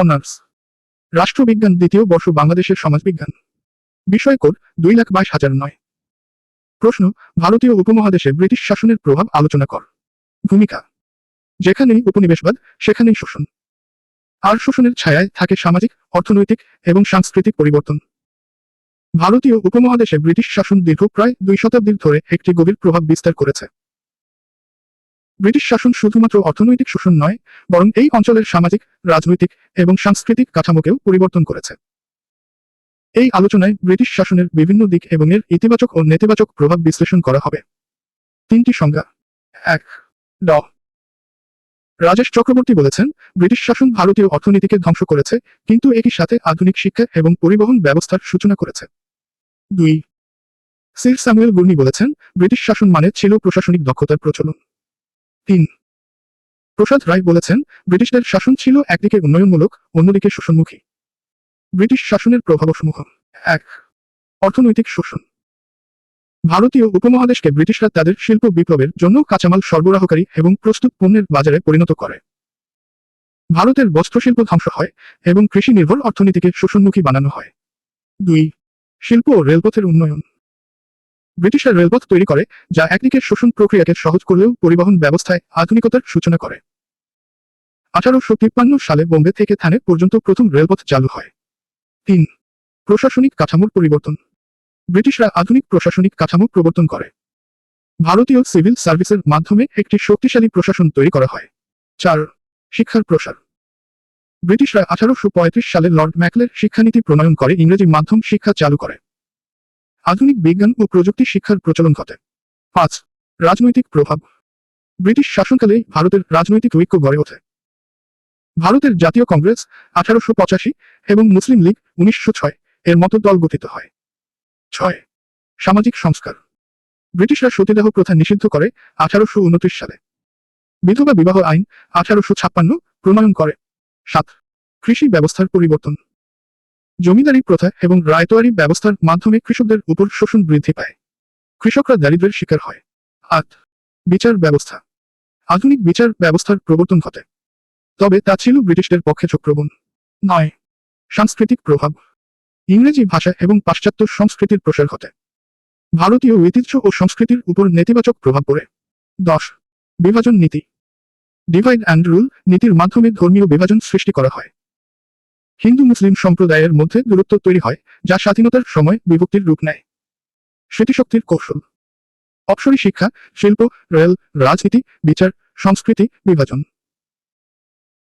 Honours রাষ্ট্রবিজ্ঞান দ্বিতীয় বর্ষ বাংলাদেশের সমাজবিজ্ঞান। বিষয় দুই লাখ বাইশ হাজার নয়। প্রশ্ন, ভারতীয় উপমহাদেশে ব্রিটিশ শাসনের প্রভাব আলোচনা কর। ভূমিকা, যেখানেই উপনিবেশবাদ, সেখানেই শোষণ। আর শোষণের ছায়ায় থাকে সামাজিক, অর্থনৈতিক এবং সাংস্কৃতিক পরিবর্তন। ভারতীয় উপমহাদেশে ব্রিটিশ শাসন দীর্ঘ প্রায় দুই শতাব্দীর ধরে একটি গভীর প্রভাব বিস্তার করেছে। ব্রিটিশ শাসন শুধুমাত্র অর্থনৈতিক শোষণ নয়, বরং এই অঞ্চলের সামাজিক, রাজনৈতিক এবং সাংস্কৃতিক কাঠামোকেও পরিবর্তন করেছে। এই আলোচনায় ব্রিটিশ শাসনের বিভিন্ন দিক এবং এর ইতিবাচক ও নেতিবাচক প্রভাব বিশ্লেষণ করা হবে। তিনটি সংজ্ঞা। এক। ড। রাজেশ চক্রবর্তী বলেছেন, ব্রিটিশ শাসন ভারতীয় অর্থনীতিকে ধ্বংস করেছে, কিন্তু একই সাথে আধুনিক শিক্ষা এবং পরিবহন ব্যবস্থার সূচনা করেছে। দুই। সির স্যামুয়েল গুর্নি বলেছেন, ব্রিটিশ শাসন মানে ছিল প্রশাসনিক দক্ষতার প্রচলন। তিন। প্রসাদ রায় বলেছেন, ব্রিটিশদের শাসন ছিল একদিকে উন্নয়নমূলক, অন্যদিকে শোষণমুখী। ব্রিটিশ শাসনের প্রভাবসমূহ। এক, অর্থনৈতিক শোষণ। ভারতীয় উপমহাদেশকে ব্রিটিশরা তাদের শিল্প বিপ্লবের জন্য কাঁচামাল সরবরাহকারী এবং প্রস্তুত পণ্যের বাজারে পরিণত করে। ভারতের বস্ত্রশিল্প ধ্বংস হয় এবং কৃষি নির্ভর অর্থনীতিকে শোষণমুখী বানানো হয়। দুই, শিল্প ও রেলপথের উন্নয়ন। ব্রিটিশরা রেলপথ তৈরি করে, যা একদিকে শোষণ প্রক্রিয়াকে সহজ করলেও পরিবহন ব্যবস্থায় আধুনিকতার সূচনা করে। আঠারোশো তিপ্পান্ন সালে বোম্বে থেকে থানে পর্যন্ত প্রথম রেলপথ চালু হয়। তিন, প্রশাসনিক কাঠামোর পরিবর্তন। ব্রিটিশরা আধুনিক প্রশাসনিক কাঠামো প্রবর্তন করে। ভারতীয় সিভিল সার্ভিসের মাধ্যমে একটি শক্তিশালী প্রশাসন তৈরি করা হয়। চার, শিক্ষার প্রসার। ব্রিটিশরা আঠারোশো পঁয়ত্রিশ সালে লর্ড ম্যাকলের শিক্ষানীতি প্রণয়ন করে ইংরেজি মাধ্যম শিক্ষা চালু করে। আধুনিক বিজ্ঞান ও প্রযুক্তি শিক্ষার প্রচলন ঘটে। পাঁচ, রাজনৈতিক প্রভাব। ব্রিটিশ শাসনকালে ভারতের রাজনৈতিক ঐক্য গড়ে ওঠে। ভারতের জাতীয় কংগ্রেস আঠারোশো পঁচাশি এবং মুসলিম লীগ উনিশশো ছয় এর মতো দল গঠিত হয়। ছয়, সামাজিক সংস্কার। ব্রিটিশরা সতীদাহ প্রথা নিষিদ্ধ করে আঠারোশো উনত্রিশ সালে। বিধবা বিবাহ আইন আঠারোশো ছাপ্পান্ন প্রণয়ন করে। সাত, কৃষি ব্যবস্থার পরিবর্তন। জমিদারি প্রথা এবং রায়তোয়ারি ব্যবস্থার মাধ্যমে কৃষকদের উপর শোষণ বৃদ্ধি পায়। কৃষকরা দারিদ্রের শিকার হয়। আট, বিচার ব্যবস্থা। আধুনিক বিচার ব্যবস্থার প্রবর্তন ঘটে। তবে তা ছিল ব্রিটিশদের পক্ষে চক্রবণ নয়, সাংস্কৃতিক প্রভাব। ইংরেজি ভাষা এবং পাশ্চাত্য সংস্কৃতির প্রসার ঘটে। ভারতীয় ঐতিহ্য ও সংস্কৃতির উপর নেতিবাচক প্রভাব পড়ে। দশ, বিভাজন নীতি। ডিভাইড অ্যান্ড রুল নীতির মাধ্যমে ধর্মীয় বিভাজন সৃষ্টি করা হয়। হিন্দু মুসলিম সম্প্রদায়ের মধ্যে দূরত্ব তৈরি হয়, যা স্বাধীনতার সময় বিভক্তির রূপ নেয়। স্মৃতিশক্তির কৌশল। অপসরী শিক্ষা, শিল্প, রেল, রাজনীতি, বিচার, সংস্কৃতি, বিভাজন।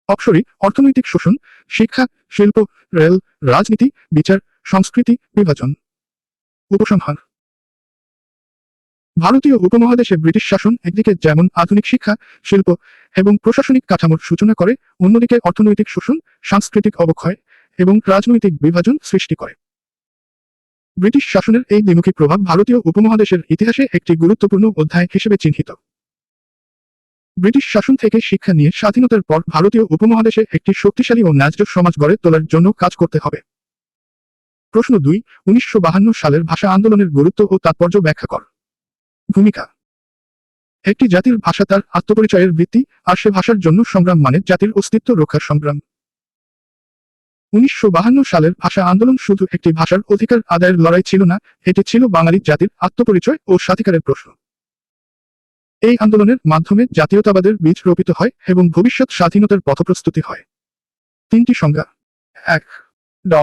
অপসরী অর্থনৈতিক শোষণ, শিক্ষা, শিল্প, রেল, রাজনীতি, বিচার, সংস্কৃতি, বিভাজন। উপসংহার। ভারতীয় উপমহাদেশে ব্রিটিশ শাসন একদিকে যেমন আধুনিক শিক্ষা, শিল্প এবং প্রশাসনিক কাঠামোর সূচনা করে, অন্যদিকে অর্থনৈতিক শোষণ, সাংস্কৃতিক অবক্ষয় এবং রাজনৈতিক বিভাজন সৃষ্টি করে। ব্রিটিশ শাসনের এই দ্বিমুখী প্রভাব ভারতীয় উপমহাদেশের ইতিহাসে একটি গুরুত্বপূর্ণ অধ্যায় হিসেবে চিহ্নিত। ব্রিটিশ শাসন থেকে শিক্ষা নিয়ে স্বাধীনতার পর ভারতীয় উপমহাদেশে একটি শক্তিশালী ও ন্যায্য সমাজ গড়ে তোলার জন্য কাজ করতে হবে। প্রশ্ন দুই, উনিশশো সালের ভাষা আন্দোলনের গুরুত্ব ও তাৎপর্য ব্যাখ্যা কর। ভূমিকা। একটি জাতির ভাষা তার আত্মপরিচয়ের ভিত্তি, আর সে ভাষার জন্য সংগ্রাম মানে জাতির অস্তিত্ব রক্ষার সংগ্রাম। উনিশশো সালের ভাষা আন্দোলন শুধু একটি ভাষার অধিকার আদায়ের লড়াই ছিল না, এটি ছিল বাঙালি জাতির আত্মপরিচয় ও স্বাধিকারের প্রশ্ন। এই আন্দোলনের মাধ্যমে জাতীয়তাবাদের বীজ রোপিত হয় এবং ভবিষ্যৎ স্বাধীনতার পথপ্রস্তুতি হয়। তিনটি সংজ্ঞা। এক। ড।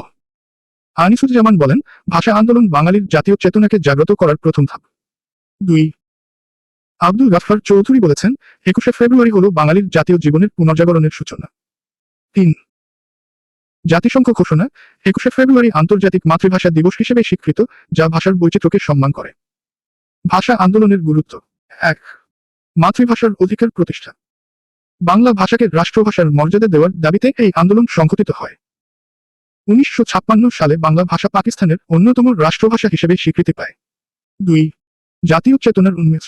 আনিসুজ্জামান বলেন, ভাষা আন্দোলন বাঙালির জাতীয় চেতনাকে জাগ্রত করার প্রথম ধাপ। দুই। আব্দুল গাফফার চৌধুরী বলেছেন, একুশে ফেব্রুয়ারি হল বাঙালির জাতীয় জীবনের পুনর্জাগরণের সূচনা। তিন। জাতিসংঘ ঘোষণা, একুশে ফেব্রুয়ারি আন্তর্জাতিক মাতৃভাষা দিবস হিসেবে স্বীকৃত, যা ভাষার বৈচিত্র্যকে সম্মান করে। ভাষা আন্দোলনের গুরুত্ব। এক। মাতৃভাষার অধিকার প্রতিষ্ঠা। বাংলা ভাষাকে রাষ্ট্রভাষার মর্যাদা দেওয়ার দাবিতে এই আন্দোলন সংঘটিত হয়। উনিশশো ছাপ্পান্ন সালে বাংলা ভাষা পাকিস্তানের অন্যতম রাষ্ট্রভাষা হিসেবে স্বীকৃতি পায়। দুই। জাতীয় চেতনার উন্মেষ।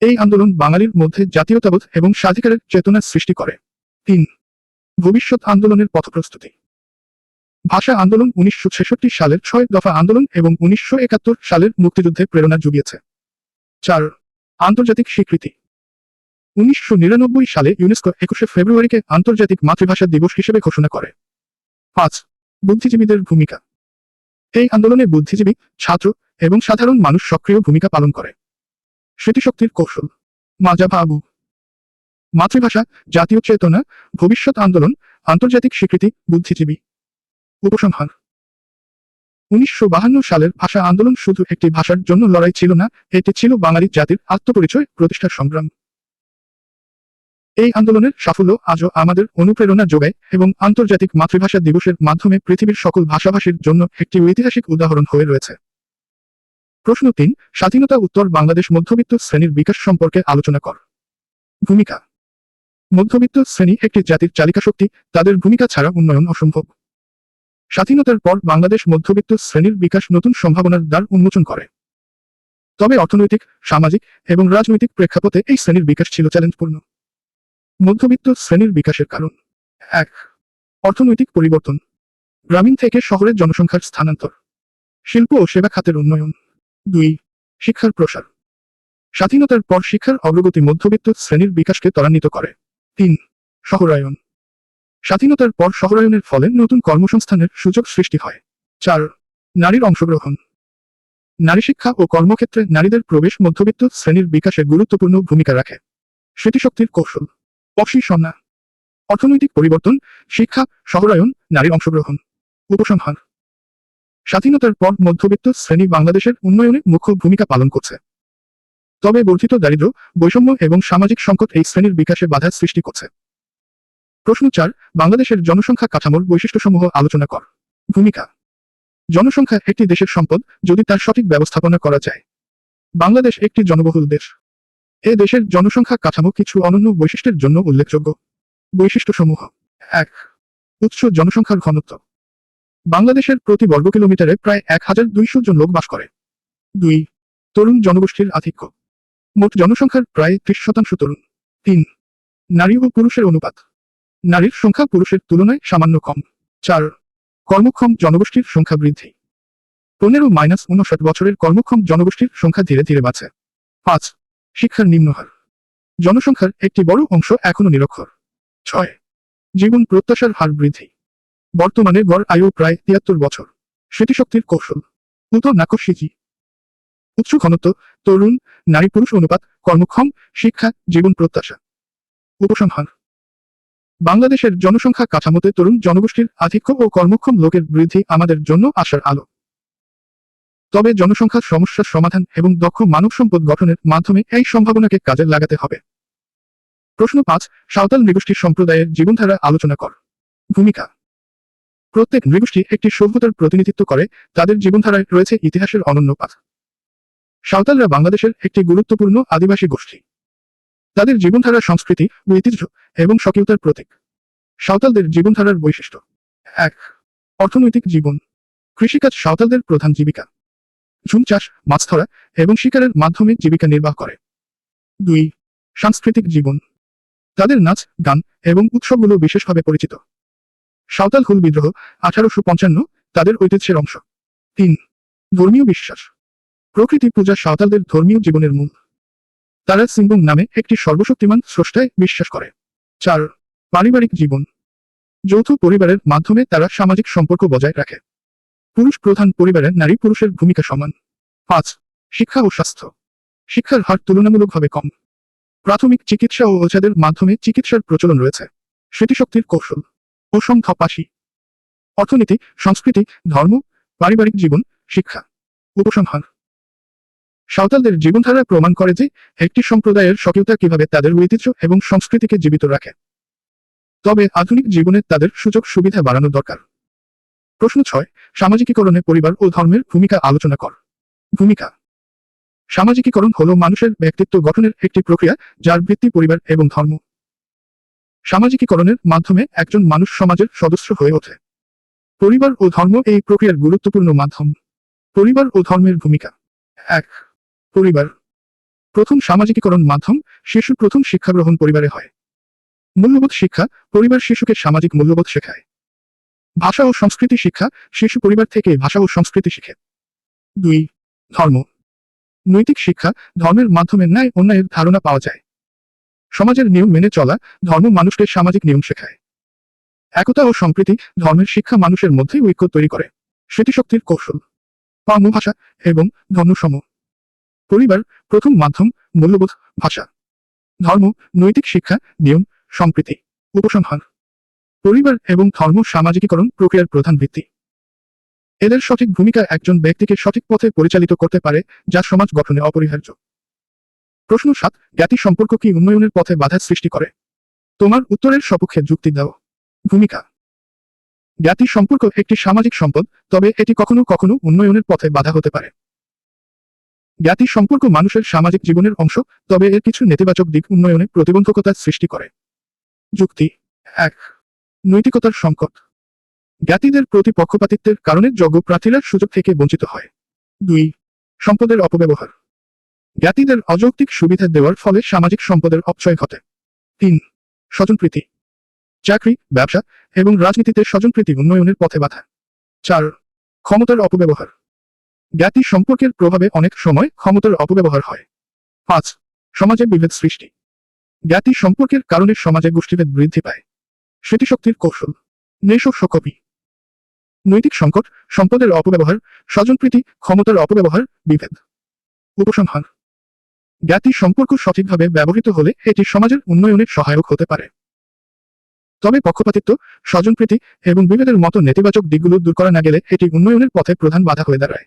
এই আন্দোলন বাঙালির মধ্যে জাতীয়তাবোধ এবং স্বাধিকারের চেতনা সৃষ্টি করে। তিন, ভবিষ্যৎ আন্দোলনের পথপ্রস্তুতি। ভাষা আন্দোলন উনিশশো সালের ছয় দফা আন্দোলন এবং উনিশশো সালের মুক্তিযুদ্ধে প্রেরণা জুগিয়েছে। চার, আন্তর্জাতিক স্বীকৃতি। উনিশশো নিরানব্বই সালে ইউনেস্কো একুশে ফেব্রুয়ারিকে আন্তর্জাতিক মাতৃভাষা দিবস হিসেবে ঘোষণা করে। পাঁচ, বুদ্ধিজীবীদের ভূমিকা। এই আন্দোলনে বুদ্ধিজীবী, ছাত্র এবং সাধারণ মানুষ সক্রিয় ভূমিকা পালন করে। স্মৃতিশক্তির কৌশল। মাজা বাবু মাতৃভাষা, জাতীয় চেতনা, ভবিষ্যৎ আন্দোলন, আন্তর্জাতিক স্বীকৃতি, বুদ্ধিজীবী। উপসংহার। উনিশশো সালের ভাষা আন্দোলন শুধু একটি ভাষার জন্য লড়াই ছিল না, এটি ছিল বাঙালি জাতির আত্মপরিচয় প্রতিষ্ঠার সংগ্রাম। এই আন্দোলনের সাফল্য আজও আমাদের অনুপ্রেরণা যোগায় এবং আন্তর্জাতিক মাতৃভাষা দিবসের মাধ্যমে পৃথিবীর সকল ভাষাভাষীর জন্য একটি ঐতিহাসিক উদাহরণ হয়ে রয়েছে। প্রশ্ন তিন, স্বাধীনতা উত্তর বাংলাদেশ মধ্যবিত্ত শ্রেণির বিকাশ সম্পর্কে আলোচনা কর। ভূমিকা। মধ্যবিত্ত শ্রেণি একটি জাতির চালিকা শক্তি, তাদের ভূমিকা ছাড়া উন্নয়ন অসম্ভব। স্বাধীনতার পর বাংলাদেশ মধ্যবিত্ত শ্রেণির বিকাশ নতুন সম্ভাবনার দ্বার উন্মোচন করে। তবে অর্থনৈতিক, সামাজিক এবং রাজনৈতিক প্রেক্ষাপটে এই শ্রেণির বিকাশ ছিল চ্যালেঞ্জপূর্ণ। মধ্যবিত্ত শ্রেণির বিকাশের কারণ। এক, অর্থনৈতিক পরিবর্তন। গ্রামীণ থেকে শহরের জনসংখ্যার স্থানান্তর। শিল্প ও সেবা খাতের উন্নয়ন। দুই, শিক্ষার প্রসার। স্বাধীনতার পর শিক্ষার অগ্রগতি মধ্যবিত্ত শ্রেণির বিকাশকে ত্বরান্বিত করে। তিন, শহরায়ন। স্বাধীনতার পর শহরায়নের ফলে নতুন কর্মসংস্থানের সুযোগ সৃষ্টি হয়। চার, নারীর অংশগ্রহণ। নারী শিক্ষা ও কর্মক্ষেত্রে নারীদের প্রবেশ মধ্যবিত্ত শ্রেণির বিকাশে গুরুত্বপূর্ণ ভূমিকা রাখে। স্মৃতিশক্তির কৌশল। অশিসন্না অর্থনৈতিক পরিবর্তন, শিক্ষা, শহরায়ন, নারীর অংশগ্রহণ। উপসংহার। স্বাধীনতার পর মধ্যবিত্ত শ্রেণি বাংলাদেশের উন্নয়নে মুখ্য ভূমিকা পালন করছে। তবে বর্ধিত দারিদ্র বৈষম্য এবং সামাজিক সংকট এই শ্রেণির বিকাশে বাধা সৃষ্টি করছে। প্রশ্ন চার, বাংলাদেশের জনসংখ্যা কাঠামোর বৈশিষ্ট্যসমূহ আলোচনা কর। ভূমিকা। জনসংখ্যা একটি দেশের সম্পদ, যদি তার সঠিক ব্যবস্থাপনা করা যায়। বাংলাদেশ একটি জনবহুল দেশ। এ দেশের জনসংখ্যা কাঠামো কিছু অনন্য বৈশিষ্ট্যের জন্য উল্লেখযোগ্য। বৈশিষ্ট্যসমূহ। এক, উৎস জনসংখ্যার ঘনত্ব। বাংলাদেশের প্রতি বর্গ কিলোমিটারে প্রায় এক হাজার দুইশো জন লোক বাস করে। দুই, তরুণ জনগোষ্ঠীর আধিক্য। মোট জনসংখ্যার প্রায় ত্রিশ শতাংশ তরুণ। তিন, নারী ও পুরুষের অনুপাত। নারীর সংখ্যা পুরুষের তুলনায় সামান্য কম। চার, কর্মক্ষম জনগোষ্ঠীর সংখ্যা বৃদ্ধি। পনেরো মাইনাস উনষাট বছরের কর্মক্ষম জনগোষ্ঠীর সংখ্যা ধীরে ধীরে বাড়ছে। পাঁচ, শিক্ষার নিম্নহার। জনসংখ্যার একটি বড় অংশ এখনও নিরক্ষর। ছয়, জীবন প্রত্যাশার হার বৃদ্ধি। বর্তমানে গড় আয়ু প্রায় তিয়াত্তর বছর। স্মৃতিশক্তির কৌশল। উত নাকশিজি উচ্চ ঘনত্ব, তরুণ, নারী পুরুষ অনুপাত, কর্মক্ষম, শিক্ষা, জীবন প্রত্যাশা। উপসংহার। বাংলাদেশের জনসংখ্যা কাঠামোতে তরুণ জনগোষ্ঠীর আধিক্য ও কর্মক্ষম লোকের বৃদ্ধি আমাদের জন্য আশার আলো। তবে জনসংখ্যার সমস্যার সমাধান এবং দক্ষ মানব সম্পদ গঠনের মাধ্যমে এই সম্ভাবনাকে কাজে লাগাতে হবে। প্রশ্ন পাঁচ, সাঁওতাল নৃগোষ্ঠী সম্প্রদায়ের জীবনধারা আলোচনা কর। ভূমিকা। প্রত্যেক নৃগোষ্ঠী একটি সভ্যতার প্রতিনিধিত্ব করে, তাদের জীবনধারায় রয়েছে ইতিহাসের অনন্য পাঠ সাঁওতালরা বাংলাদেশের একটি গুরুত্বপূর্ণ আদিবাসী গোষ্ঠী। তাদের জীবনধারা সংস্কৃতি, ঐতিহ্য এবং স্বকীয়তার প্রতীক। সাঁওতালদের জীবনধারার বৈশিষ্ট্য। এক, অর্থনৈতিক জীবন। কৃষিকাজ সাঁওতালদের প্রধান জীবিকা। ঝুম চাষ, মাছ ধরা এবং শিকারের মাধ্যমে জীবিকা নির্বাহ করে। দুই, সাংস্কৃতিক জীবন। তাদের নাচ, গান এবং উৎসবগুলো বিশেষভাবে পরিচিত। সাঁওতাল হুল বিদ্রোহ আঠারোশো পঞ্চান্ন তাদের ঐতিহ্যের অংশ। তিন, ধর্মীয় বিশ্বাস। প্রকৃতি পূজা সাঁওতালদের ধর্মীয় জীবনের মূল। তারা সিম্বং নামে একটি সর্বশক্তিমান স্রষ্টায় বিশ্বাস করে। চার, পারিবারিক জীবন। যৌথ পরিবারের মাধ্যমে তারা সামাজিক সম্পর্ক বজায় রাখে। পুরুষ প্রধান পরিবারে নারী পুরুষের ভূমিকা সমান। পাঁচ, শিক্ষা ও স্বাস্থ্য। শিক্ষার হার তুলনামূলকভাবে কম। প্রাথমিক চিকিৎসা ও ওঝাদের মাধ্যমে চিকিৎসার প্রচলন রয়েছে। স্মৃতিশক্তির কৌশল। ওসম থপাসি অর্থনীতি, সংস্কৃতি, ধর্ম, পারিবারিক জীবন, শিক্ষা, উপসংহার। সাঁওতালদের জীবনধারা প্রমাণ করে যে একটি সম্প্রদায়ের স্বকীয়তা কীভাবে তাদের ঐতিহ্য এবং সংস্কৃতিকে জীবিত রাখে। তবে আধুনিক জীবনে তাদের সুযোগ সুবিধা বাড়ানো দরকার। প্রশ্ন ছয়, সামাজিকীকরণে পরিবার ও ধর্মের ভূমিকা আলোচনা কর। ভূমিকা। সামাজিকীকরণ হল মানুষের ব্যক্তিত্ব গঠনের একটি প্রক্রিয়া যার ভিত্তি পরিবার এবং ধর্ম। সামাজিকীকরণের মাধ্যমে একজন মানুষ সমাজের সদস্য হয়ে ওঠে। পরিবার ও ধর্ম এই প্রক্রিয়ার গুরুত্বপূর্ণ মাধ্যম। পরিবার ও ধর্মের ভূমিকা। এক, পরিবার। প্রথম সামাজিকীকরণ মাধ্যম শিশু প্রথম শিক্ষা গ্রহণ পরিবারে হয়। মূল্যবোধ শিক্ষা পরিবার শিশুকে সামাজিক মূল্যবোধ শেখায়। ভাষা ও সংস্কৃতি শিক্ষা শিশু পরিবার থেকে ভাষা ও সংস্কৃতি শিখে। দুই, ধর্ম। নৈতিক শিক্ষা ধর্মের মাধ্যমে ন্যায় অন্যায়ের ধারণা পাওয়া যায়। সমাজের নিয়ম মেনে চলা ধর্ম মানুষকে সামাজিক নিয়ম শেখায়। একতা ও সম্প্রীতি ধর্মের শিক্ষা মানুষের মধ্যে ঐক্য তৈরি করে। স্মৃতিশক্তির কৌশল। কর্ম ভাষা এবং ধর্মসম পরিবার প্রথম মাধ্যম মূল্যবোধ ভাষা। ধর্ম, নৈতিক শিক্ষা, নিয়ম, সম্প্রীতি, উপসংহার। পরিবার এবং ধর্ম সামাজিকীকরণ প্রক্রিয়ার প্রধান ভিত্তি। এদের সঠিক ভূমিকা একজন ব্যক্তিকে সঠিক পথে পরিচালিত করতে পারে যা সমাজ গঠনে অপরিহার্য। প্রশ্ন সাত, জ্ঞাতি সম্পর্ক কি উন্নয়নের পথে বাধা সৃষ্টি করে? তোমার উত্তরের সপক্ষে যুক্তি দাও। ভূমিকা। জ্ঞাতি সম্পর্ক একটি সামাজিক সম্পদ, তবে এটি কখনো কখনো উন্নয়নের পথে বাধা হতে পারে। জ্ঞাতি সম্পর্ক মানুষের সামাজিক জীবনের অংশ, তবে এর কিছু নেতিবাচক দিক উন্নয়নে প্রতিবন্ধকতার সৃষ্টি করে। যুক্তি। এক, নৈতিকতার সংকট। জ্ঞাতিদের প্রতি পক্ষপাতিত্বের কারণে যোগ্য প্রার্থীরা সুযোগ থেকে বঞ্চিত হয়। দুই, সম্পদের অপব্যবহার। জ্ঞাতিদের অযৌক্তিক সুবিধা দেওয়ার ফলে সামাজিক সম্পদের অপচয় ঘটে। তিন স্বজনপ্রীতি চাকরি, ব্যবসা এবং রাজনীতিতে স্বজনপ্রীতি উন্নয়নের পথে বাধা। চার, ক্ষমতার অপব্যবহার। জ্ঞাতি সম্পর্কের প্রভাবে অনেক সময় ক্ষমতার অপব্যবহার হয়। পাঁচ, সমাজে বিভেদ সৃষ্টি। জ্ঞাতি সম্পর্কের কারণে সমাজে গোষ্ঠীভেদ বৃদ্ধি পায়। স্মৃতিশক্তির কৌশল। নেশক সকপি। নৈতিক সংকট, সম্পদের অপব্যবহার স্বজনপ্রীতি ক্ষমতার অপব্যবহার, বিভেদ। উপসংহার। জ্ঞাতি সম্পর্ক সঠিকভাবে ব্যবহৃত হলে এটি সমাজের উন্নয়নে সহায়ক হতে পারে। তবে পক্ষপাতিত্ব, স্বজনপ্রীতি এবং বিভেদের মতো নেতিবাচক দিকগুলো দূর করা না গেলে এটি উন্নয়নের পথে প্রধান বাধা হয়ে দাঁড়ায়।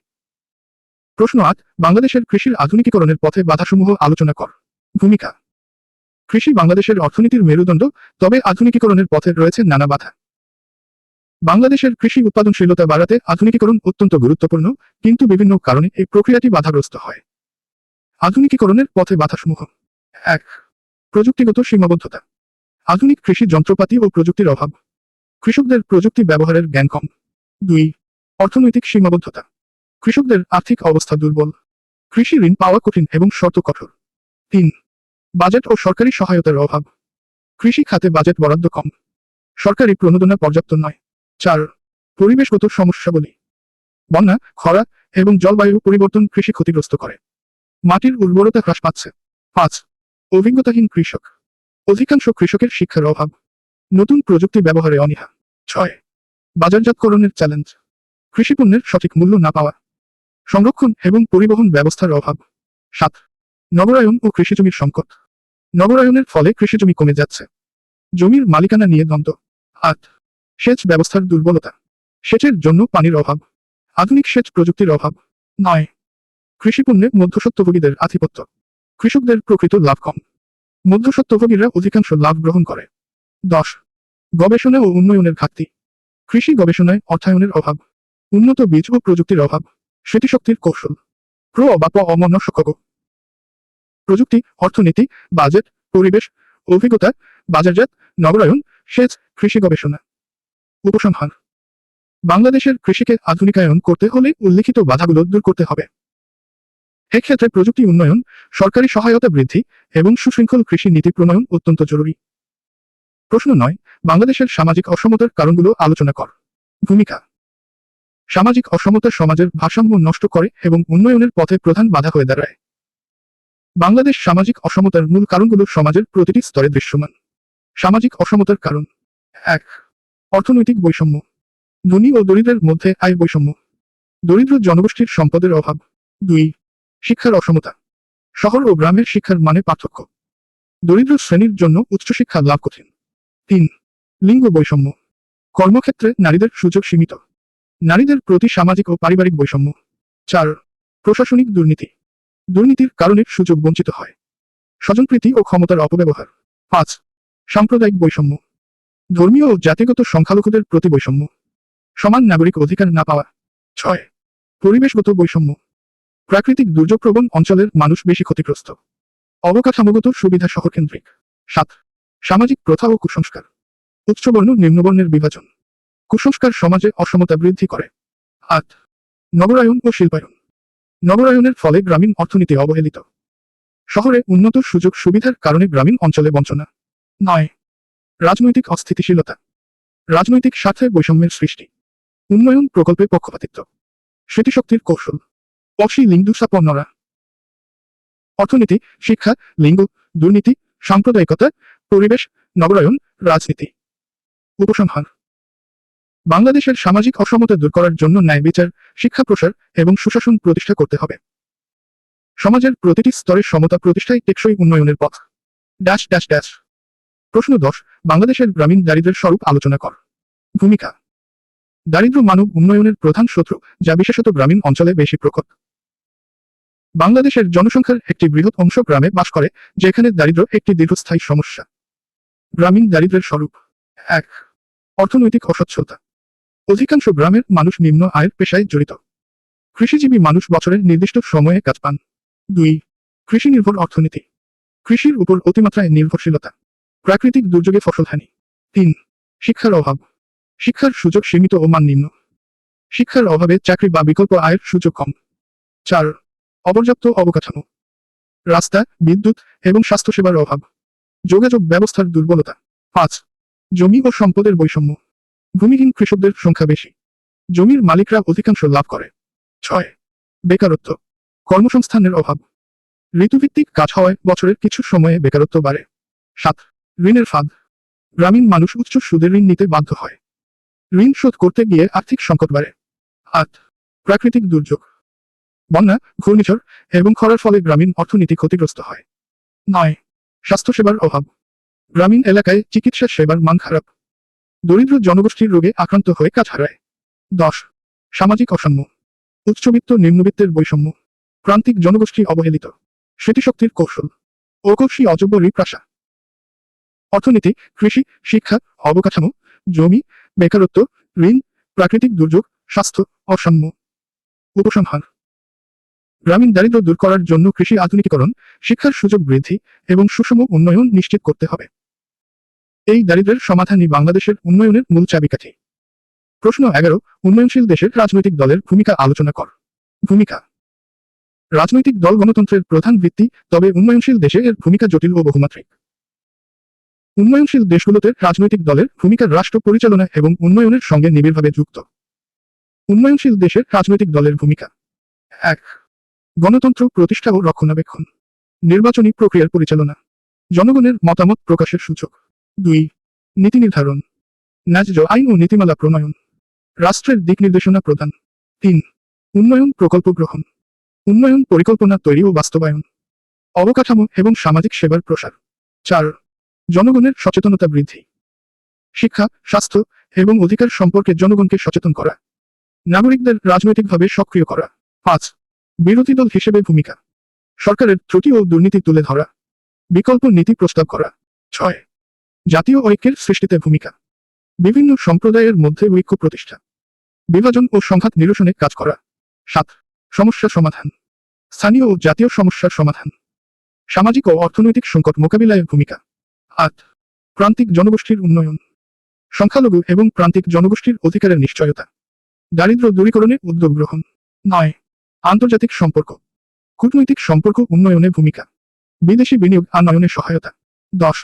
প্রশ্ন আট, বাংলাদেশের কৃষির আধুনিকীকরণের পথে বাধাসমূহ আলোচনা কর। ভূমিকা। কৃষি বাংলাদেশের অর্থনীতির মেরুদণ্ড, তবে আধুনিকীকরণের পথে রয়েছে নানা বাধা। বাংলাদেশের কৃষি উৎপাদনশীলতা বাড়াতে আধুনিকীকরণ অত্যন্ত গুরুত্বপূর্ণ, কিন্তু বিভিন্ন কারণে এই প্রক্রিয়াটি বাধাগ্রস্ত হয়। আধুনিকীকরণের পথে বাধাসমূহ। এক, প্রযুক্তিগত সীমাবদ্ধতা। আধুনিক কৃষি যন্ত্রপাতি ও প্রযুক্তির অভাব। কৃষকদের প্রযুক্তি ব্যবহারের জ্ঞান কম। দুই, অর্থনৈতিক সীমাবদ্ধতা। কৃষকদের আর্থিক অবস্থা দুর্বল। কৃষি ঋণ পাওয়া কঠিন এবং শর্ত কঠোর। তিন, বাজেট ও সরকারি সহায়তার অভাব। কৃষি খাতে বাজেট বরাদ্দ কম। সরকারি প্রণোদনা পর্যাপ্ত নয়। চার, পরিবেশগত সমস্যাবলী। বন্যা, খরা এবং জলবায়ু পরিবর্তন কৃষি ক্ষতিগ্রস্ত করে। মাটির উর্বরতা হ্রাস পাচ্ছে। পাঁচ, অভিজ্ঞতাহীন কৃষক। অধিকাংশ কৃষকের শিক্ষার অভাব। নতুন প্রযুক্তি ব্যবহারে অনীহা। ছয়, বাজারজাতকরণের চ্যালেঞ্জ। কৃষিপণ্যের সঠিক মূল্য না পাওয়া। সংরক্ষণ এবং পরিবহন ব্যবস্থার অভাব। সাত, নগরায়ন ও কৃষিজমির সংকট। নগরায়নের ফলে কৃষিজমি কমে যাচ্ছে। জমির মালিকানা নিয়ে দ্বন্দ্ব। আট, সেচ ব্যবস্থার দুর্বলতা। সেচের জন্য পানির অভাব। আধুনিক সেচ প্রযুক্তির অভাব। নয় কৃষিপণ্যে মধ্যসত্ত্বভোগীদের আধিপত্য। কৃষকদের প্রকৃত লাভ কম। মধ্যসত্ত্বভোগীরা অধিকাংশ লাভ গ্রহণ করে। দশ। গবেষণা ও উন্নয়নের ঘাটতি। কৃষি গবেষণায় অর্থায়নের অভাব। উন্নত বীজ ও প্রযুক্তির অভাব। স্মৃতিশক্তির কৌশল। প্র বা প অমন্য সক্ষক প্রযুক্তি, অর্থনীতি, বাজেট, পরিবেশ, অভিজ্ঞতা, বাজারজাত, নগরায়ন, সেচ, কৃষি গবেষণা। উপসংহার। বাংলাদেশের কৃষিকে আধুনিকায়ন করতে হলে উল্লিখিত বাধাগুলো দূর করতে হবে। এক্ষেত্রে প্রযুক্তি উন্নয়ন, সরকারি সহায়তা বৃদ্ধি এবং সুশৃঙ্খল কৃষি নীতি প্রণয়ন অত্যন্ত জরুরি। প্রশ্ন নয়, বাংলাদেশের সামাজিক অসমতার কারণগুলো আলোচনা কর। ভূমিকা। সামাজিক অসমতা সমাজের ভারসাম্য নষ্ট করে এবং উন্নয়নের পথে প্রধান বাধা হয়ে দাঁড়ায়। বাংলাদেশ সামাজিক অসমতার মূল কারণগুলো সমাজের প্রতিটি স্তরে দৃশ্যমান। সামাজিক অসমতার কারণ। এক, অর্থনৈতিক বৈষম্য। ধনী ও দরিদ্রের মধ্যে আয় বৈষম্য। দরিদ্র জনগোষ্ঠীর সম্পদের অভাব। দুই শিক্ষার অসমতা। শহর ও গ্রামের শিক্ষার মানে পার্থক্য। দরিদ্র শ্রেণির জন্য উচ্চশিক্ষা লাভ কঠিন। তিন, লিঙ্গ বৈষম্য। কর্মক্ষেত্রে নারীদের সুযোগ সীমিত। নারীদের প্রতি সামাজিক ও পারিবারিক বৈষম্য। চার, প্রশাসনিক দুর্নীতি। দুর্নীতির কারণে সুযোগ বঞ্চিত হয়। স্বজনপ্রীতি ও ক্ষমতার অপব্যবহার। পাঁচ, সাম্প্রদায়িক বৈষম্য। ধর্মীয় ও জাতিগত সংখ্যালঘুদের প্রতি বৈষম্য। সমান নাগরিক অধিকার না পাওয়া। ছয়, পরিবেশগত বৈষম্য। প্রাকৃতিক দুর্যোগপ্রবণ অঞ্চলের মানুষ বেশি ক্ষতিগ্রস্ত। অবকাঠামোগত সুবিধা শহরকেন্দ্রিক। সাত, সামাজিক প্রথা ও কুসংস্কার। উচ্চবর্ণ নিম্নবর্ণের বিভাজন। কুসংস্কার সমাজে অসমতা বৃদ্ধি করে। আট, নগরায়ন ও শিল্পায়ন। নগরায়নের ফলে গ্রামীণ অর্থনীতি অবহেলিত। শহরে উন্নত সুযোগ সুবিধার কারণে গ্রামীণ অঞ্চলে বঞ্চনা। নয়, রাজনৈতিক অস্থিতিশীলতা। রাজনৈতিক স্বার্থে বৈষম্যের সৃষ্টি। উন্নয়ন প্রকল্পে পক্ষপাতিত্ব। স্মৃতিশক্তির কৌশল। অসি লিঙ্গুসাপন্নরা অর্থনীতি, শিক্ষা, লিঙ্গ, দুর্নীতি, সাম্প্রদায়িকতা, পরিবেশ, নগরায়ন, রাজনীতি। উপসংহার। বাংলাদেশের সামাজিক অসমতা দূর করার জন্য ন্যায় বিচার, শিক্ষা প্রসার এবং সুশাসন প্রতিষ্ঠা করতে হবে। সমাজের প্রতিটি স্তরের সমতা প্রতিষ্ঠায় টেকসই উন্নয়নের পথ। Dash dash dash. প্রশ্ন দশ, বাংলাদেশের গ্রামীণ দারিদ্র্যের স্বরূপ আলোচনা কর। ভূমিকা। দারিদ্র মানব উন্নয়নের প্রধান শত্রু, যা বিশেষত গ্রামীণ অঞ্চলে বেশি প্রকট বাংলাদেশের জনসংখ্যার একটি বৃহৎ অংশ গ্রামে বাস করে, যেখানে দারিদ্র একটি দীর্ঘস্থায়ী সমস্যা। গ্রামীণ দারিদ্র্যের স্বরূপ এক, অর্থনৈতিক অসচ্ছলতা অধিকাংশ গ্রামের মানুষ নিম্ন আয়ের পেশায় জড়িত। কৃষিজীবী মানুষ বছরের নির্দিষ্ট সময়ে কাজ পান। দুই কৃষি নির্ভর অর্থনীতি। কৃষির উপর অতিমাত্রায় নির্ভরশীলতা। প্রাকৃতিক দুর্যোগে ফসলহানি। তিন, শিক্ষার অভাব। শিক্ষার সুযোগ সীমিত ও মান নিম্ন শিক্ষার অভাবে চাকরি বা বিকল্প আয়ের সুযোগ কম। চার অপর্যাপ্ত অবকাঠামো, রাস্তা, বিদ্যুৎ এবং স্বাস্থ্যসেবার অভাব, যোগাযোগ ব্যবস্থার দুর্বলতা। পাঁচ, জমি ও সম্পদের বৈষম্য। ভূমিহীন কৃষকদের সংখ্যা বেশি। জমির মালিকরা অধিকাংশ লাভ করে। ছয়, বেকারত্ব। কর্মসংস্থানের অভাব। ঋতুভিত্তিক কাজ হওয়ায় বছরের কিছু সময়ে বেকারত্ব বাড়ে। সাত, ঋণের ফাঁদ। গ্রামীণ মানুষ উচ্চ সুদের ঋণ নিতে বাধ্য হয়। ঋণ শোধ করতে গিয়ে আর্থিক সংকট বাড়ে। আট, প্রাকৃতিক দুর্যোগ। বন্যা, ঘূর্ণিঝড় এবং খরার ফলে গ্রামীণ অর্থনীতি ক্ষতিগ্রস্ত হয়। নয়, স্বাস্থ্যসেবার অভাব। গ্রামীণ এলাকায় চিকিৎসা সেবার মান খারাপ। দরিদ্র জনগোষ্ঠীর রোগে আক্রান্ত হয়ে কাজ হারায়। দশ, সামাজিক অসাম্য উচ্চবিত্ত নিম্নবিত্তের বৈষম্য। প্রান্তিক জনগোষ্ঠী অবহেলিত। স্মৃতিশক্তির কৌশল। অকৌশী অযোগ্য রিপ্রাসা। অর্থনীতি, কৃষি, শিক্ষা, অবকাঠামো, জমি, বেকারত্ব, ঋণ, প্রাকৃতিক দুর্যোগ, স্বাস্থ্য অসাম্য উপসংহার। গ্রামীণ দারিদ্র দূর করার জন্য কৃষি আধুনিকীকরণ, শিক্ষার সুযোগ বৃদ্ধি এবং সুষম উন্নয়ন নিশ্চিত করতে হবে। এই দারিদ্র্যের সমাধানই বাংলাদেশের উন্নয়নের মূল চাবিকাঠি। প্রশ্ন এগারো, উন্নয়নশীল দেশের রাজনৈতিক দলের ভূমিকা আলোচনা কর। ভূমিকা। রাজনৈতিক দল গণতন্ত্রের প্রধান ভিত্তি, তবে উন্নয়নশীল দেশে এর ভূমিকা জটিল ও বহুমাত্রিক। উন্নয়নশীল দেশগুলোতে রাজনৈতিক দলের ভূমিকা রাষ্ট্র পরিচালনা এবং উন্নয়নের সঙ্গে নিবিড়ভাবে যুক্ত। উন্নয়নশীল দেশের রাজনৈতিক দলের ভূমিকা। এক গণতন্ত্র প্রতিষ্ঠা ও রক্ষণাবেক্ষণ, নির্বাচনী প্রক্রিয়ার পরিচালনা, জনগণের মতামত প্রকাশের সুযোগ দুই, নীতি নির্ধারণ, ন্যায্য আইন ও নীতিমালা প্রণয়ন, রাষ্ট্রের দিক নির্দেশনা প্রদান। তিন, উন্নয়ন প্রকল্প গ্রহণ, উন্নয়ন পরিকল্পনা তৈরি ও বাস্তবায়ন, অবকাঠামো এবং সামাজিক সেবার প্রসার। চার, জনগণের সচেতনতা বৃদ্ধি, শিক্ষা, স্বাস্থ্য এবং অধিকার সম্পর্কে জনগণকে সচেতন করা, নাগরিকদের রাজনৈতিকভাবে সক্রিয় করা। পাঁচ বিরোধী দল হিসেবে ভূমিকা। সরকারের ত্রুটি ও দুর্নীতি তুলে ধরা। বিকল্প নীতি প্রস্তাব করা। ছয়। জাতীয় ঐক্যের সৃষ্টিতে ভূমিকা। বিভিন্ন সম্প্রদায়ের মধ্যে ঐক্য প্রতিষ্ঠা। বিভাজন ও সংঘাত নিরসনে কাজ করা। সাত। সমস্যা সমাধান। স্থানীয় ও জাতীয় সমস্যার সমাধান। সামাজিক ও অর্থনৈতিক সংকট মোকাবিলায় ভূমিকা। আট। প্রান্তিক জনগোষ্ঠীর উন্নয়ন। সংখ্যালঘু এবং প্রান্তিক জনগোষ্ঠীর অধিকারের নিশ্চয়তা। দারিদ্র দূরীকরণে উদ্যোগ গ্রহণ। নয়। আন্তর্জাতিক সম্পর্ক, কূটনৈতিক সম্পর্ক উন্নয়নে ভূমিকা, বিদেশি বিনিয়োগ আনয়নে সহায়তা। দশ,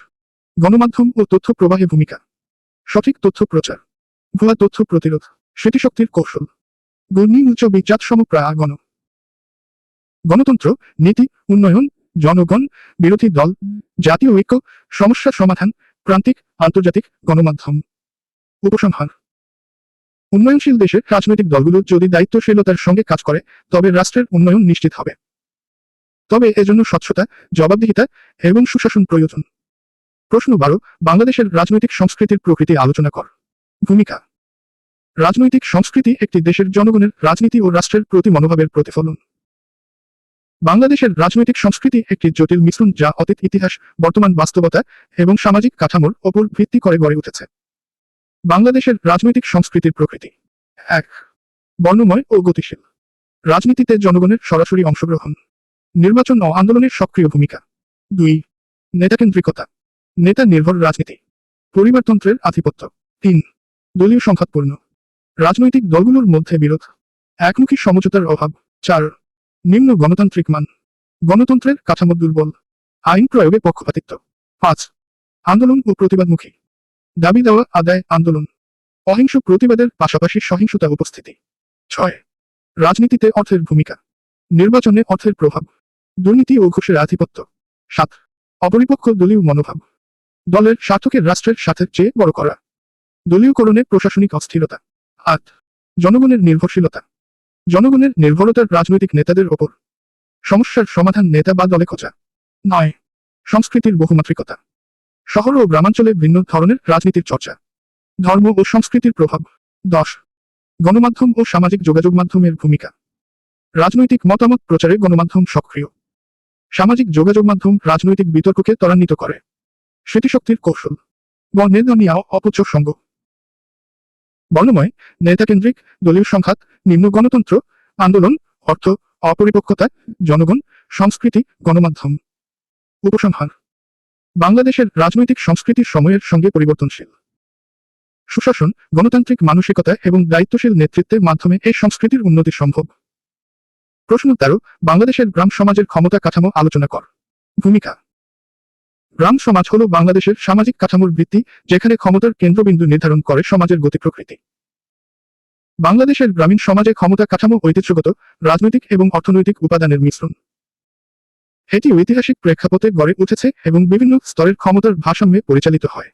গণমাধ্যম ও তথ্য প্রবাহে ভূমিকা, সঠিক তথ্য প্রচার, ভুয়া তথ্য প্রতিরোধ, স্মৃতিশক্তির কৌশল। গণি উচ্চ বিজাত সমপ্রায় গণ। গণতন্ত্র, নীতি, উন্নয়ন, জনগণ, বিরোধী দল, জাতীয় ঐক্য, সমস্যা সমাধান, প্রান্তিক, আন্তর্জাতিক গণমাধ্যম। উপসংহার উন্নয়নশীল দেশের রাজনৈতিক দলগুলো যদি দায়িত্বশীলতার সঙ্গে কাজ করে, তবে রাষ্ট্রের উন্নয়ন নিশ্চিত হবে। তবে এজন্য স্বচ্ছতা, জবাবদিহিতা এবং সুশাসন প্রয়োজন। প্রশ্ন বারো, বাংলাদেশের রাজনৈতিক সংস্কৃতির প্রকৃতি আলোচনা কর। ভূমিকা। রাজনৈতিক সংস্কৃতি একটি দেশের জনগণের রাজনীতি ও রাষ্ট্রের প্রতি মনোভাবের প্রতিফলন। বাংলাদেশের রাজনৈতিক সংস্কৃতি একটি জটিল মিশ্রণ যা অতীত ইতিহাস, বর্তমান বাস্তবতা এবং সামাজিক কাঠামোর ওপর ভিত্তি করে গড়ে উঠেছে। বাংলাদেশের রাজনৈতিক সংস্কৃতির প্রকৃতি। এক, বর্ণময় ও গতিশীল। রাজনীতিতে জনগণের সরাসরি অংশগ্রহণ। নির্বাচন ও আন্দোলনের সক্রিয় ভূমিকা। দুই, নেতাকেন্দ্রিকতা। নেতা নির্ভর রাজনীতি। পরিবারতন্ত্রের আধিপত্য। তিন, দলীয় সংঘাতপূর্ণ। রাজনৈতিক দলগুলোর মধ্যে বিরোধ। একমুখী সমঝোতার অভাব। চার, নিম্ন গণতান্ত্রিক মান। গণতন্ত্রের কাঠামো দুর্বল। আইন প্রয়োগে পক্ষপাতিত্ব। পাঁচ, আন্দোলন ও প্রতিবাদমুখী। দাবি দেওয়া, আদায়, আন্দোলন, অহিংস প্রতিবাদের পাশাপাশি সহিংসতা উপস্থিতি। ছয়, রাজনীতিতে অর্থের ভূমিকা, নির্বাচনে অর্থের প্রভাব, দুর্নীতি ও ঘুষের আধিপত্য। সাত অপরিপক্ষ দলীয় মনোভাব, দলের স্বার্থকে রাষ্ট্রের সাথে চেয়ে বড় করা, দলীয়করণে প্রশাসনিক অস্থিরতা। আট, জনগণের নির্ভরশীলতা, জনগণের নির্ভরতার রাজনৈতিক নেতাদের ওপর, সমস্যার সমাধান নেতা বা দলে খোঁজা। নয়, সংস্কৃতির বহুমাত্রিকতা। শহর ও গ্রামাঞ্চলে ভিন্ন ধরনের রাজনীতির চর্চা। ধর্ম ও সংস্কৃতির প্রভাব। দশ। গণমাধ্যম ও সামাজিক যোগাযোগ মাধ্যমের ভূমিকা। রাজনৈতিক মতামত প্রচারে গণমাধ্যম সক্রিয়। সামাজিক যোগাযোগ মাধ্যম রাজনৈতিক বিতর্ককে ত্বরান্বিত করে। স্মৃতিশক্তির কৌশল। বর্ণেদনিয়া অপচর সঙ্গ। বর্ণময়, নেতাকেন্দ্রিক, দলীয় সংঘাত, নিম্ন গণতন্ত্র, আন্দোলন, অর্থ, অপরিপক্কতা, জনগণ, সংস্কৃতি, গণমাধ্যম। উপসংহার। বাংলাদেশের রাজনৈতিক সংস্কৃতির সময়ের সঙ্গে পরিবর্তনশীল। সুশাসন, গণতান্ত্রিক মানসিকতা এবং দায়িত্বশীল নেতৃত্বের মাধ্যমে এই সংস্কৃতির উন্নতি সম্ভব। প্রশ্ন তেরো, বাংলাদেশের গ্রাম সমাজের ক্ষমতা কাঠামো আলোচনা কর। ভূমিকা। গ্রাম সমাজ হল বাংলাদেশের সামাজিক কাঠামোর ভিত্তি, যেখানে ক্ষমতার কেন্দ্রবিন্দু নির্ধারণ করে সমাজের গতি প্রকৃতি। বাংলাদেশের গ্রামীণ সমাজে ক্ষমতা কাঠামো ঐতিহ্যগত, রাজনৈতিক এবং অর্থনৈতিক উপাদানের মিশ্রণ। এটি ঐতিহাসিক প্রেক্ষাপটে গড়ে উঠেছে এবং বিভিন্ন স্তরের ক্ষমতার ভারসাম্যে পরিচালিত হয়।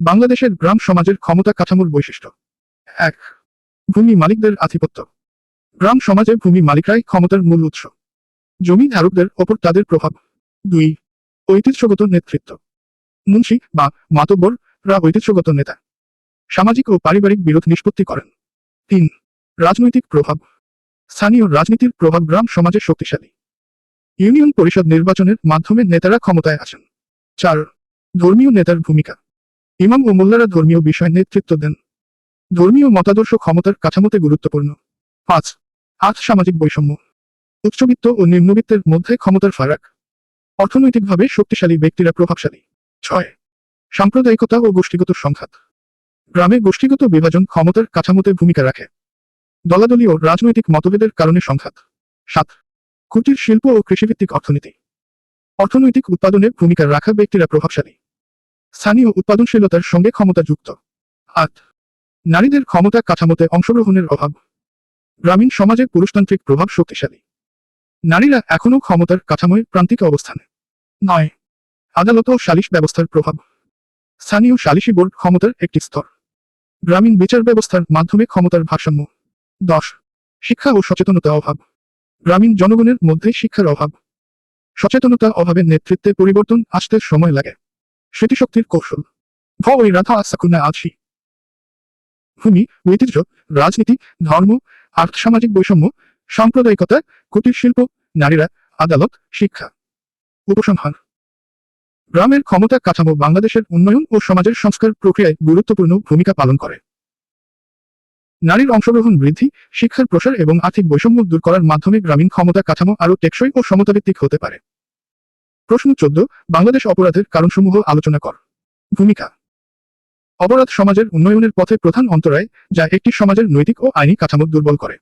বাংলাদেশের গ্রাম সমাজের ক্ষমতা কাঠামোর বৈশিষ্ট্য। এক, ভূমি মালিকদের আধিপত্য। গ্রাম সমাজে ভূমি মালিকরাই ক্ষমতার মূল উৎস। জমি ধারকদের ওপর তাদের প্রভাব। দুই, ঐতিহ্যগত নেতৃত্ব। মুন্সি বা মাতব্বররা ঐতিহ্যগত নেতা। সামাজিক ও পারিবারিক বিরোধ নিষ্পত্তি করেন। তিন, রাজনৈতিক প্রভাব। স্থানীয় রাজনীতির প্রভাব গ্রাম সমাজে শক্তিশালী। ইউনিয়ন পরিষদ নির্বাচনের মাধ্যমে নেতারা ক্ষমতায় আসেন। চার, ধর্মীয় নেতার ভূমিকা। ইমাম ও মোল্লারা ধর্মীয় বিষয়ে নেতৃত্ব দেন। ধর্মীয় মতাদর্শ ক্ষমতার কাঠামোতে গুরুত্বপূর্ণ। পাঁচ আট সামাজিক বৈষম্য। উচ্চবিত্ত ও নিম্নবিত্তের মধ্যে ক্ষমতার ফারাক। অর্থনৈতিকভাবে শক্তিশালী ব্যক্তিরা প্রভাবশালী। ছয়, সাম্প্রদায়িকতা ও গোষ্ঠীগত সংঘাত। গ্রামে গোষ্ঠীগত বিভাজন ক্ষমতার কাঠামোতে ভূমিকা রাখে। দলাদলি ও রাজনৈতিক মতভেদের কারণে সংঘাত। সাত কুটির, শিল্প ও কৃষিভিত্তিক অর্থনীতি। অর্থনৈতিক উৎপাদনের ভূমিকা রাখা ব্যক্তিরা প্রভাবশালী। স্থানীয় উৎপাদনশীলতার সঙ্গে ক্ষমতা যুক্ত। আট, নারীদের ক্ষমতা কাঠামোতে অংশগ্রহণের অভাব। গ্রামীণ সমাজে পুরুষতান্ত্রিক প্রভাব শক্তিশালী। নারীরা এখনও ক্ষমতার কাঠামোয় প্রান্তিক অবস্থানে। নয়, আদালত ও সালিশ ব্যবস্থার প্রভাব। স্থানীয় সালিশি বোর্ড ক্ষমতার একটি স্তর। গ্রামীণ বিচার ব্যবস্থার মাধ্যমে ক্ষমতার ভারসাম্য। দশ, শিক্ষা ও সচেতনতা অভাব। গ্রামীণ জনগণের মধ্যে শিক্ষার অভাব। সচেতনতা অভাবে নেতৃত্বে পরিবর্তন আসতে সময় লাগে। স্মৃতিশক্তির কৌশল। ভ ওই রাধা আসাকুনা আছি। ভূমি, ঐতিহ্য, রাজনীতি, ধর্ম আর্থসামাজিক বৈষম্য, সাম্প্রদায়িকতা, কুটির শিল্প, নারীরা, আদালত, শিক্ষা। উপসংহার। গ্রামের ক্ষমতা কাঠামো বাংলাদেশের উন্নয়ন ও সমাজের সংস্কার প্রক্রিয়ায় গুরুত্বপূর্ণ ভূমিকা পালন করে। নারীর অংশগ্রহণ বৃদ্ধি, শিক্ষার প্রসার এবং আর্থিক বৈষম্য দূর করার মাধ্যমে গ্রামীণ ক্ষমতা কাঠামো আরও টেকসই ও সমতাভিত্তিক হতে পারে। প্রশ্ন চোদ্দ, বাংলাদেশ অপরাধের কারণসমূহ আলোচনা কর। ভূমিকা। অপরাধ সমাজের উন্নয়নের পথে প্রধান অন্তরায়, যা একটি সমাজের নৈতিক ও আইনি কাঠামো দুর্বল করে।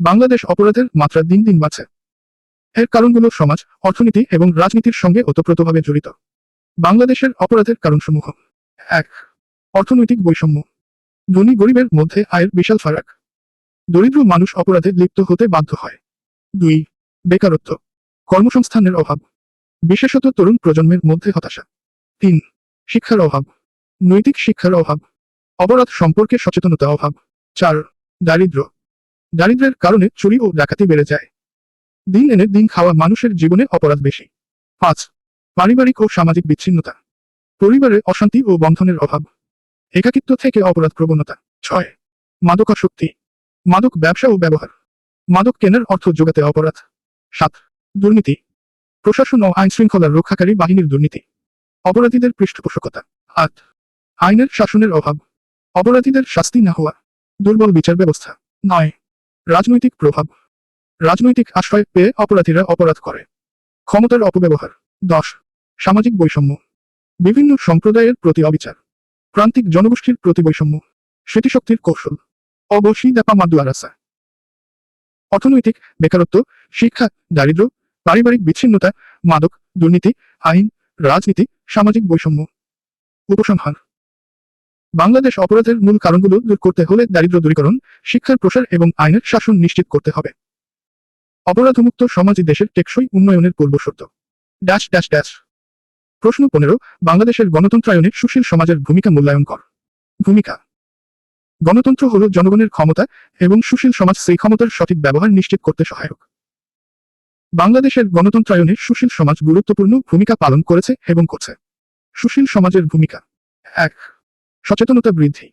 বাংলাদেশ অপরাধের মাত্রা দিন দিন বাড়ছে। এর কারণগুলো সমাজ, অর্থনীতি এবং রাজনীতির সঙ্গে ওতপ্রোতভাবে জড়িত। বাংলাদেশের অপরাধের কারণসমূহ। এক, অর্থনৈতিক বৈষম্য। ধনী গরিবের মধ্যে আয়ের বিশাল ফারাক। দরিদ্র মানুষ অপরাধে লিপ্ত হতে বাধ্য হয়। দুই, বেকারত্ব, কর্মসংস্থানের অভাব। বিশেষত তরুণ প্রজন্মের মধ্যে হতাশা। তিন, শিক্ষার অভাব। নৈতিক শিক্ষার অভাব। অপরাধ সম্পর্কে সচেতনতা অভাব। চার দারিদ্র দারিদ্র্যের কারণে চুরি ও ডাকাতি বেড়ে যায়। দিন এনে দিন খাওয়া মানুষের জীবনে অপরাধ বেশি। পাঁচ, পারিবারিক ও সামাজিক বিচ্ছিন্নতা। পরিবারে অশান্তি ও বন্ধনের অভাব। একাকিত্ব থেকে অপরাধ প্রবণতা। ছয়। মাদকাসক্তি মাদক ব্যবসা ও ব্যবহার। মাদক কেনার অর্থ যোগাতে অপরাধ। সাত। দুর্নীতি। প্রশাসন ও আইন শৃঙ্খলার রক্ষাকারী বাহিনীর দুর্নীতি। অপরাধীদের পৃষ্ঠপোষকতা। আট। আইনের শাসনের অভাব। অপরাধীদের শাস্তি না হওয়া। দুর্বল বিচার ব্যবস্থা। নয়। রাজনৈতিক প্রভাব। রাজনৈতিক আশ্রয় পেয়ে অপরাধীরা অপরাধ করে। ক্ষমতার অপব্যবহার। দশ। সামাজিক বৈষম্য। বিভিন্ন সম্প্রদায়ের প্রতি অবিচার। প্রান্তিক জনগোষ্ঠীর প্রতি বৈষম্য স্মৃতিশক্তির কৌশল। অবশ্যই দাপা মাদুয়ারাসা অর্থনৈতিক বেকারত্ব, শিক্ষা, দারিদ্র, পারিবারিক বিচ্ছিন্নতা, মাদক, দুর্নীতি, আইন, রাজনীতি, সামাজিক বৈষম্য। উপসংহার। বাংলাদেশ অপরাধের মূল কারণগুলো দূর করতে হলে দারিদ্র দূরীকরণ, শিক্ষার প্রসার এবং আইনের শাসন নিশ্চিত করতে হবে। অপরাধমুক্ত সমাজই দেশের টেকসই উন্নয়নের পূর্বশর্ত। Dash dash dash. প্রশ্ন পনেরো, বাংলাদেশের গণতন্ত্রায়নে সুশীল সমাজের ভূমিকা মূল্যায়ন কর। ভূমিকা। গণতন্ত্র হল জনগণের ক্ষমতা এবং সুশীল সমাজ সেই ক্ষমতার সঠিক ব্যবহার নিশ্চিত করতে সহায়ক। বাংলাদেশের গণতন্ত্রায়নে সুশীল সমাজ গুরুত্বপূর্ণ ভূমিকা পালন করেছে এবং করছে। সুশীল সমাজের ভূমিকা। এক, সচেতনতা বৃদ্ধি।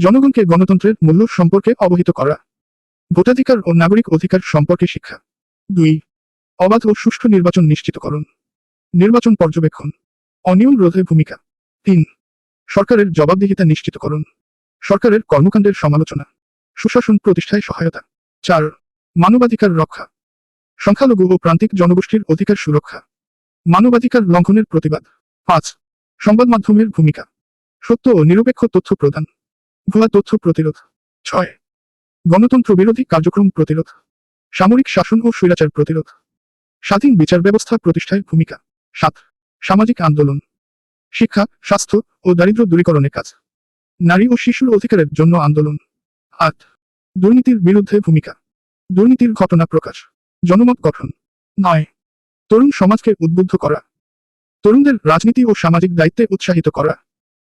জনগণকে গণতন্ত্রের মূল্য সম্পর্কে অবহিত করা। ভোটাধিকার ও নাগরিক অধিকার সম্পর্কে শিক্ষা। দুই, অবাধ ও সুষ্ঠু নির্বাচন নিশ্চিতকরণ। নির্বাচন পর্যবেক্ষণ, অনিয়ম রোধে ভূমিকা। তিন, সরকারের জবাবদিহিতা নিশ্চিতকরণ সরকারের কর্মকাণ্ডের সমালোচনা, সুশাসন প্রতিষ্ঠায় সহায়তা। চার, মানবাধিকার রক্ষা, সংখ্যালঘু ও প্রান্তিক জনগোষ্ঠীর অধিকার সুরক্ষা। মানবাধিকার লঙ্ঘনের প্রতিবাদ। পাঁচ, সংবাদ মাধ্যমের ভূমিকা, সত্য ও নিরপেক্ষ তথ্য প্রদান, ভুয়া তথ্য প্রতিরোধ। ছয়, গণতন্ত্র বিরোধী কার্যক্রম প্রতিরোধ, সামরিক শাসন ও স্বৈরাচার প্রতিরোধ। স্বাধীন বিচার ব্যবস্থা প্রতিষ্ঠায় ভূমিকা। সাত, সামাজিক আন্দোলন, শিক্ষা, স্বাস্থ্য ও দারিদ্র দূরীকরণের কাজ, নারী ও শিশুর অধিকারের জন্য আন্দোলন, আট, দুর্নীতির বিরুদ্ধে ভূমিকা, দুর্নীতির ঘটনা প্রকাশ, জনমত গঠন, নয়, তরুণ সমাজকে উদ্বুদ্ধ করা, তরুণদের রাজনীতি ও সামাজিক দায়িত্বে উৎসাহিত করা,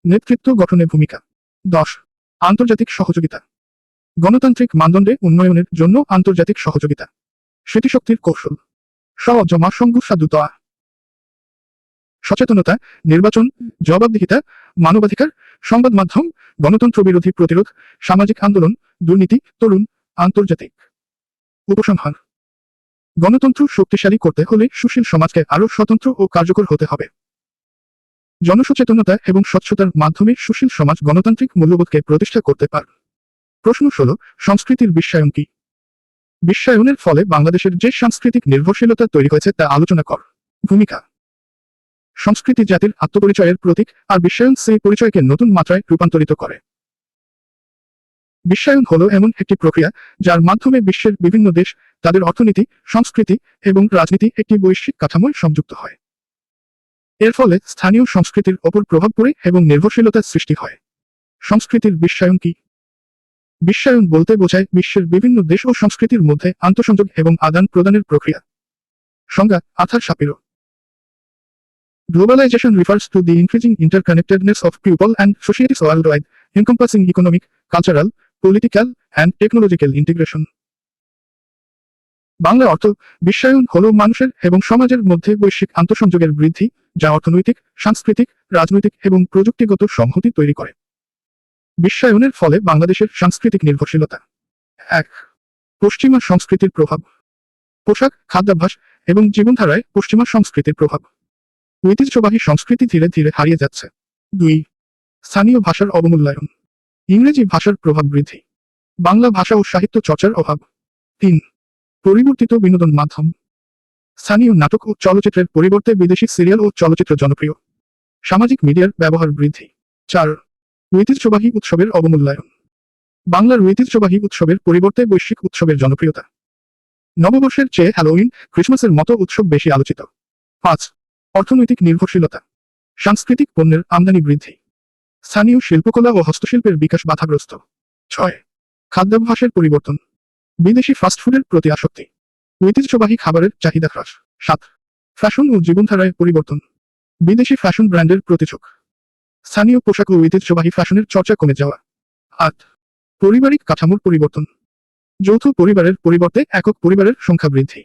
নেতৃত্ব গঠনে ভূমিকা, দশ, আন্তর্জাতিক সহযোগিতা, গণতান্ত্রিক মানদণ্ডে উন্নয়নের জন্য আন্তর্জাতিক সহযোগিতা, স্মৃতিশক্তির কৌশল সহজমা সংঘুষাদুতা সচেতনতা, নির্বাচন, জবাবদিহিতা, মানবাধিকার, সংবাদ মাধ্যম, গণতন্ত্র বিরোধী প্রতিরোধ, সামাজিক আন্দোলন, দুর্নীতি, তরুণ, আন্তর্জাতিক উপসংহার। গণতন্ত্র শক্তিশালী করতে হলে সুশীল সমাজকে আরও স্বতন্ত্র ও কার্যকর হতে হবে। জনসচেতনতা এবং স্বচ্ছতার মাধ্যমে সুশীল সমাজ গণতান্ত্রিক মূল্যবোধকে প্রতিষ্ঠা করতে পার। প্রশ্ন ষোলো, সংস্কৃতির বিশ্বায়ন কি? বিশ্বায়নের ফলে বাংলাদেশের যে সাংস্কৃতিক নির্ভরশীলতা তৈরি হয়েছে তা আলোচনা কর। ভূমিকা সংস্কৃতি জাতির আত্মপরিচয়ের প্রতীক আর বিশ্বায়ন সেই পরিচয়কে নতুন মাত্রায় রূপান্তরিত করে। বিশ্বায়ন হলো এমন একটি প্রক্রিয়া যার মাধ্যমে বিশ্বের বিভিন্ন দেশ, তাদের অর্থনীতি, সংস্কৃতি এবং রাজনীতি একটি বৈশ্বিক কাঠামোয় সংযুক্ত হয়। এর ফলে স্থানীয় সংস্কৃতির ওপর প্রভাব পড়ে এবং নির্ভরশীলতার সৃষ্টি হয়। সংস্কৃতির বিশ্বায়ন কি? বিশ্বায়ন বলতে বোঝায় বিশ্বের বিভিন্ন দেশ ও সংস্কৃতির মধ্যে আন্তঃসংযোগ এবং আদান প্রদানের প্রক্রিয়া। সংজ্ঞা Arthur Shapiro. Globalization refers to the increasing interconnectedness of people and societies worldwide, encompassing economic, cultural, political, and technological integration. Bangla অর্থ বিশ্বায়ন হল মানুষের এবং সমাজের মধ্যে বৈশ্বিক আন্তঃসংযোগের বৃদ্ধি যা অর্থনৈতিক সাংস্কৃতিক রাজনৈতিক এবং প্রযুক্তিগত সংহতি তৈরি করে বিশ্বায়নের ফলে বাংলাদেশের সাংস্কৃতিক নির্ভরশীলতা এক পশ্চিমা সংস্কৃতির প্রভাব পোশাক খাদ্যাভ্যাস এবং জীবনধারায় পশ্চিমা সংস্কৃতির প্রভাব ঐতিহ্যবাহী সংস্কৃতি ধীরে ধীরে হারিয়ে যাচ্ছে। দুই, স্থানীয় ভাষার অবমূল্যায়ন। ইংরেজি ভাষার প্রভাব বৃদ্ধি। বাংলা ভাষা ও সাহিত্য চর্চার অভাব। তিন, পরিবর্তিত বিনোদন মাধ্যম। স্থানীয় নাটক ও চলচ্চিত্রের পরিবর্তে বিদেশি সিরিয়াল ও চলচ্চিত্র জনপ্রিয়। সামাজিক মিডিয়ার ব্যবহার বৃদ্ধি। চার, ঐতিহ্যবাহী উৎসবের অবমূল্যায়ন। বাংলার ঐতিহ্যবাহী উৎসবের পরিবর্তে বৈশ্বিক উৎসবের জনপ্রিয়তা। নববর্ষের চেয়ে হ্যালোউইন ক্রিসমাসের মতো উৎসব বেশি আলোচিত। পাঁচ অর্থনৈতিক নির্ভরশীলতা, সাংস্কৃতিক পণ্যের আমদানি বৃদ্ধি, স্থানীয় শিল্পকলা ও হস্তশিল্পের বিকাশ বাধাগ্রস্ত। ছয়, খাদ্যাভ্যাসের পরিবর্তন, বিদেশি ফাস্টফুডের প্রতি আসক্তি, ঐতিহ্যবাহী খাবারের চাহিদা হ্রাস। সাত, ফ্যাশন ও জীবনধারায় পরিবর্তন, বিদেশি ফ্যাশন ব্র্যান্ডের প্রতিযোগ, স্থানীয় পোশাক ও ঐতিহ্যবাহী ফ্যাশনের চর্চা কমে যাওয়া। আট, পারিবারিক কাঠামোর পরিবর্তন, যৌথ পরিবারের পরিবর্তে একক পরিবারের সংখ্যা বৃদ্ধি,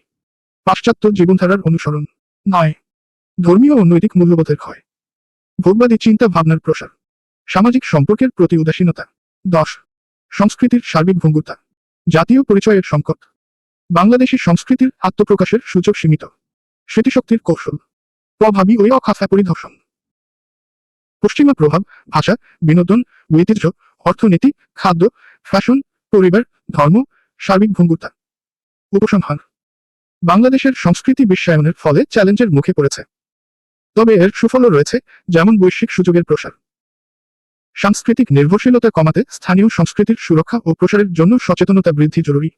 পাশ্চাত্য জীবনধারার অনুসরণ। নয় ধর্মীয় ও নৈতিক মূল্যবোধের ক্ষয়। ভোগবাদী চিন্তা ভাবনার প্রসার। সামাজিক সম্পর্কের প্রতি উদাসীনতা। দশ, সংস্কৃতির সার্বিক ভঙ্গুরতা। জাতীয় পরিচয়ের সংকট। বাংলাদেশী সংস্কৃতির আত্মপ্রকাশের সুযোগ সীমিত। স্মৃতিশক্তির কৌশল। প্রভাবী ওই অখাফা পরিদর্শন। পশ্চিমা প্রভাব, ভাষা, বিনোদন, ঐতিহ্য, অর্থনীতি, খাদ্য, ফ্যাশন, পরিবার, ধর্ম, সার্বিক ভঙ্গুরতা। উপসংহার। বাংলাদেশের সংস্কৃতি বিশ্বায়নের ফলে চ্যালেঞ্জের মুখে পড়েছে। তবে এর সুফলও রয়েছে, যেমন বৈশ্বিক সুযোগের প্রসার। সাংস্কৃতিক নির্ভরশীলতা কমাতে স্থানীয় সংস্কৃতির সুরক্ষা ও প্রসারের জন্য সচেতনতা বৃদ্ধি জরুরি।